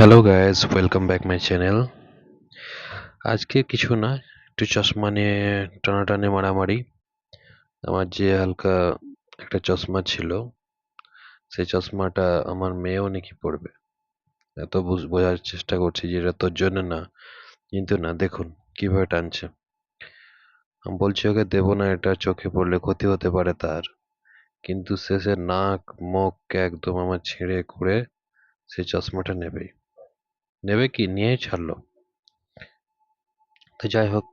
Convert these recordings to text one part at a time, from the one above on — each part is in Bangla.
Hello guys welcome back my channel আজকে কিছু না, একটু চশমা নিয়ে টানাটানি মারামারি। আমার যে হালকা একটা চশমা ছিল, সেই চশমাটা আমার মেয়েও নাকি পড়বে এত বুঝ, বোঝার চেষ্টা করছি যে এটা তোর জন্য না, কিন্তু না, দেখুন কীভাবে টানছে। আমি বলছি ওকে দেবো না, এটা চোখে পড়লে ক্ষতি হতে পারে তার। কিন্তু শেষে নাক, মুখ একদম আমার ছিঁড়ে খুঁড়ে সেই চশমাটা নেবেই। নেবে কি? নিয়েই ছাড়লো। তো যাই হোক,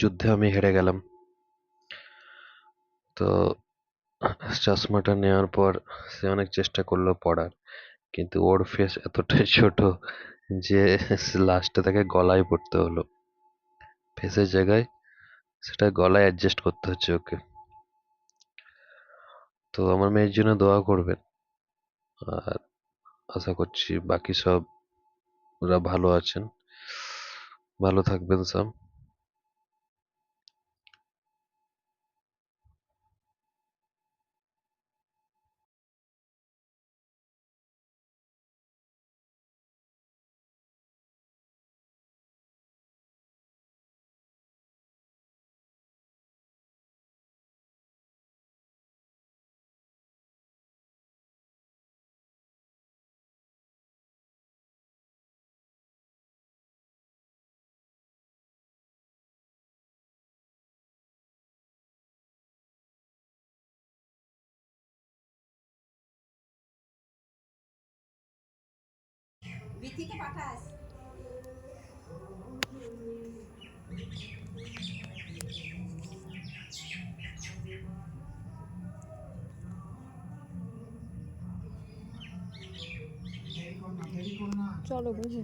যুদ্ধে আমি হেরে গেলাম। তো চশমাটা নেওয়ার পর সে অনেক চেষ্টা করল পড়ার, কিন্তু ওর ফেস এতটাই ছোট যে লাস্টে তাকে গলায় পড়তে হলো। ফেসের জায়গায় সেটা গলায় অ্যাডজাস্ট করতে হচ্ছে ওকে। তো আমার মেয়ের জন্য দোয়া করবেন। আর আশা করছি বাকি সব ওরা ভালো আছেন। ভালো থাকবেন সব ঋতিকে পাঠাস। চলো বুঝি